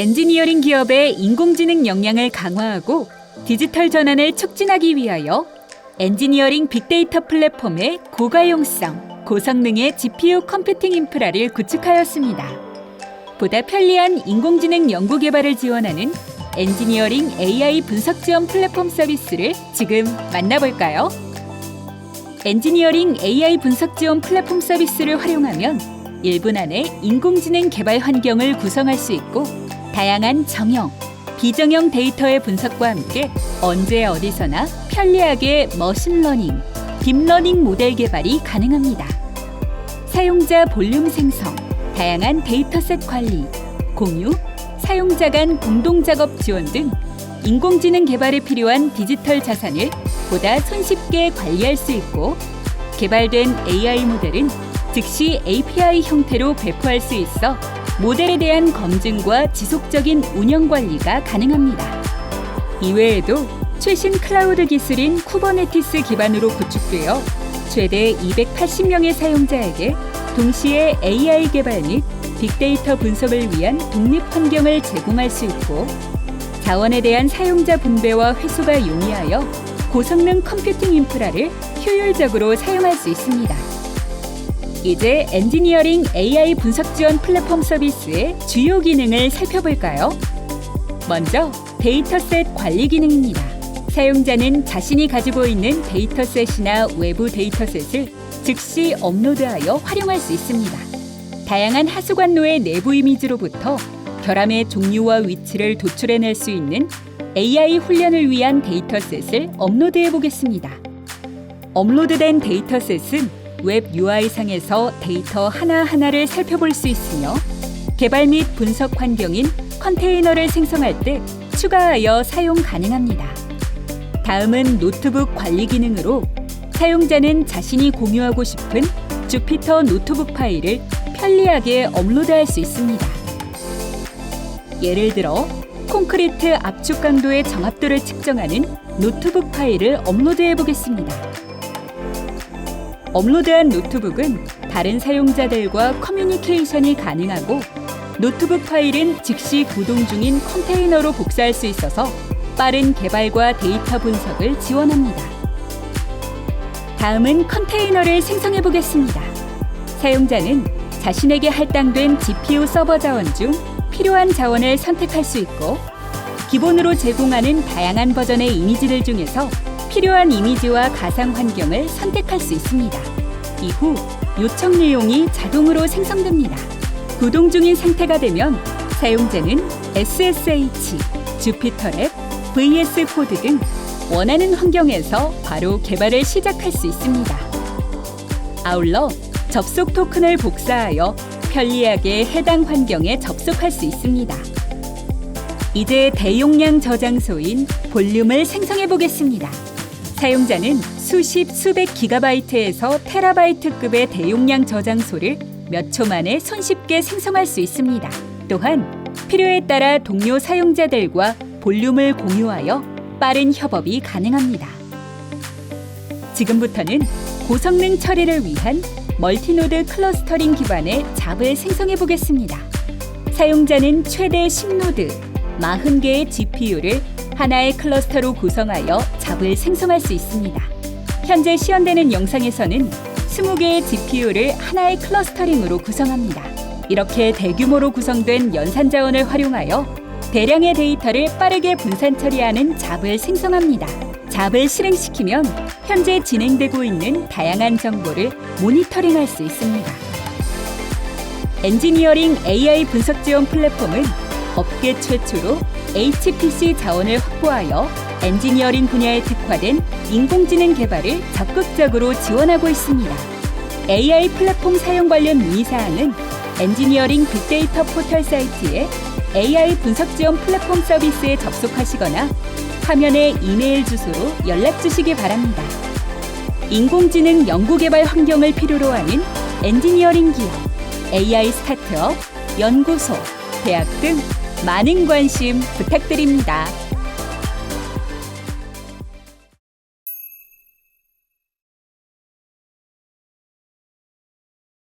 엔지니어링 기업의 인공지능 역량을 강화하고 디지털 전환을 촉진하기 위하여 엔지니어링 빅데이터 플랫폼의 고가용성, 고성능의 GPU 컴퓨팅 인프라를 구축하였습니다. 보다 편리한 인공지능 연구 개발을 지원하는 엔지니어링 AI 분석 지원 플랫폼 서비스를 지금 만나볼까요? 엔지니어링 AI 분석 지원 플랫폼 서비스를 활용하면 1분 안에 인공지능 개발 환경을 구성할 수 있고 다양한 정형, 비정형 데이터의 분석과 함께 언제 어디서나 편리하게 머신러닝, 딥러닝 모델 개발이 가능합니다. 사용자 볼륨 생성, 다양한 데이터셋 관리, 공유, 사용자 간 공동 작업 지원 등 인공지능 개발에 필요한 디지털 자산을 보다 손쉽게 관리할 수 있고 개발된 AI 모델은 즉시 API 형태로 배포할 수 있어 모델에 대한 검증과 지속적인 운영 관리가 가능합니다. 이외에도 최신 클라우드 기술인 쿠버네티스 기반으로 구축되어 최대 280명의 사용자에게 동시에 AI 개발 및 빅데이터 분석을 위한 독립 환경을 제공할 수 있고 자원에 대한 사용자 분배와 회수가 용이하여 고성능 컴퓨팅 인프라를 효율적으로 사용할 수 있습니다. 이제 엔지니어링 AI 분석 지원 플랫폼 서비스의 주요 기능을 살펴볼까요? 먼저 데이터셋 관리 기능입니다. 사용자는 자신이 가지고 있는 데이터셋이나 외부 데이터셋을 즉시 업로드하여 활용할 수 있습니다. 다양한 하수관로의 내부 이미지로부터 결함의 종류와 위치를 도출해낼 수 있는 AI 훈련을 위한 데이터셋을 업로드해 보겠습니다. 업로드된 데이터셋은 웹 UI상에서 데이터 하나하나를 살펴볼 수 있으며 개발 및 분석 환경인 컨테이너를 생성할 때 추가하여 사용 가능합니다. 다음은 노트북 관리 기능으로 사용자는 자신이 공유하고 싶은 주피터 노트북 파일을 편리하게 업로드할 수 있습니다. 예를 들어 콘크리트 압축 강도의 정합도를 측정하는 노트북 파일을 업로드해 보겠습니다. 업로드한 노트북은 다른 사용자들과 커뮤니케이션이 가능하고 노트북 파일은 즉시 구동 중인 컨테이너로 복사할 수 있어서 빠른 개발과 데이터 분석을 지원합니다. 다음은 컨테이너를 생성해 보겠습니다. 사용자는 자신에게 할당된 GPU 서버 자원 중 필요한 자원을 선택할 수 있고 기본으로 제공하는 다양한 버전의 이미지들 중에서 필요한 이미지와 가상 환경을 선택할 수 있습니다. 이후 요청 내용이 자동으로 생성됩니다. 구동 중인 상태가 되면 사용자는 SSH, 주피터랩, VS 코드 등 원하는 환경에서 바로 개발을 시작할 수 있습니다. 아울러 접속 토큰을 복사하여 편리하게 해당 환경에 접속할 수 있습니다. 이제 대용량 저장소인 볼륨을 생성해 보겠습니다. 사용자는 수십 수백 기가바이트에서 테라바이트급의 대용량 저장소를 몇 초 만에 손쉽게 생성할 수 있습니다. 또한 필요에 따라 동료 사용자들과 볼륨을 공유하여 빠른 협업이 가능합니다. 지금부터는 고성능 처리를 위한 멀티노드 클러스터링 기반의 잡을 생성해 보겠습니다. 사용자는 최대 10노드, 40개의 GPU를 하나의 클러스터로 구성하여 잡을 생성할 수 있습니다. 현재 시연되는 영상에서는 20개의 GPU를 하나의 클러스터링으로 구성합니다. 이렇게 대규모로 구성된 연산 자원을 활용하여 대량의 데이터를 빠르게 분산 처리하는 잡을 생성합니다. 잡을 실행시키면 현재 진행되고 있는 다양한 정보를 모니터링할 수 있습니다. 엔지니어링 AI 분석 지원 플랫폼은 업계 최초로 HPC 자원을 확보하여 엔지니어링 분야에 특화된 인공지능 개발을 적극적으로 지원하고 있습니다. AI 플랫폼 사용 관련 문의사항은 엔지니어링 빅데이터 포털 사이트에 AI 분석 지원 플랫폼 서비스에 접속하시거나 화면에 이메일 주소로 연락 주시기 바랍니다. 인공지능 연구개발 환경을 필요로 하는 엔지니어링 기업, AI 스타트업, 연구소, 대학 등 많은 관심 부탁드립니다.